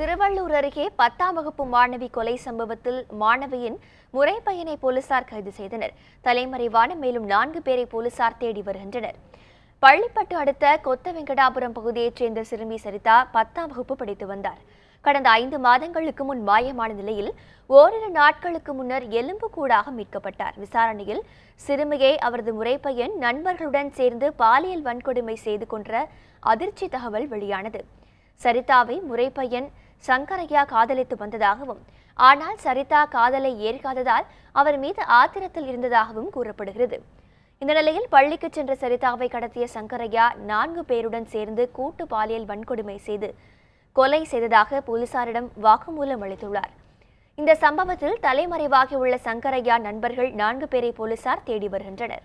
திருவள்ளூர் அருகே பத்தாம் வகுப்பு மாணவி கொலை சம்பவத்தில் மாணவியின் முறைப்பையனை போலீசார் கைது செய்தனர். தலைமறைவான மேலும் நான்கு பேரை போலீசார் தேடி வருகின்றனர். பள்ளிப்பட்டு அடுத்த கொத்த வெங்கடாபுரம் பகுதியைச் சேர்ந்த சிறுமி சரிதா பத்தாம் வகுப்பு படித்து வந்தார். கடந்த ஐந்து மாதங்களுக்கு முன் மாயமான நிலையில் ஓரிரு நாட்களுக்கு முன்னர் எலும்புக்கூடாக மீட்கப்பட்டார். விசாரணையில் சிறுமியை அவரது முறைப்பையன் நண்பர்களுடன் சேர்ந்து பாலியல் வன்கொடுமை செய்து கொன்ற அதிர்ச்சி தகவல் வெளியானது. சரிதாவை முறைப்பையன் சங்கரையா காதலித்து வந்ததாகவும் ஆனால் சரிதா காதலை ஏற்காததால் அவர் மீது ஆத்திரத்தில் இருந்ததாகவும் கூறப்படுகிறது. இந்த நிலையில் பள்ளிக்கு சென்ற சரிதாவை கடத்திய சங்கரையா நான்கு பேருடன் சேர்ந்து கூட்டு பாலியல் வன்கொடுமை செய்து கொலை செய்ததாக போலீசாரிடம் வாக்குமூலம் அளித்துள்ளார். இந்த சம்பவத்தில் தலைமறைவாகியுள்ள சங்கரையா நண்பர்கள் நான்கு பேரை போலீசார் தேடி வருகின்றனர்.